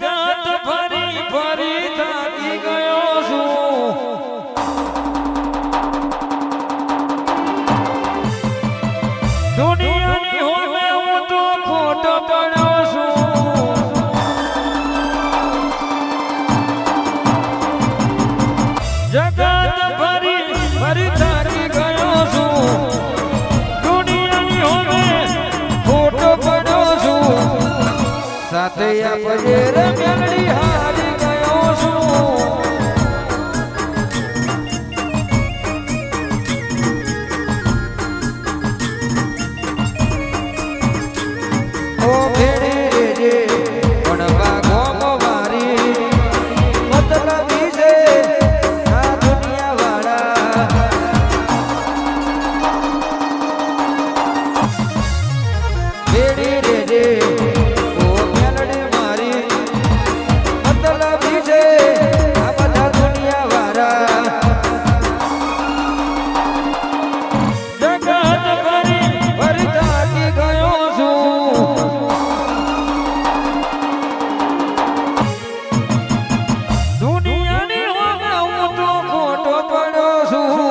જગત ફરી ફરી થાકી ગયો છું. ફરી સાથે આપણે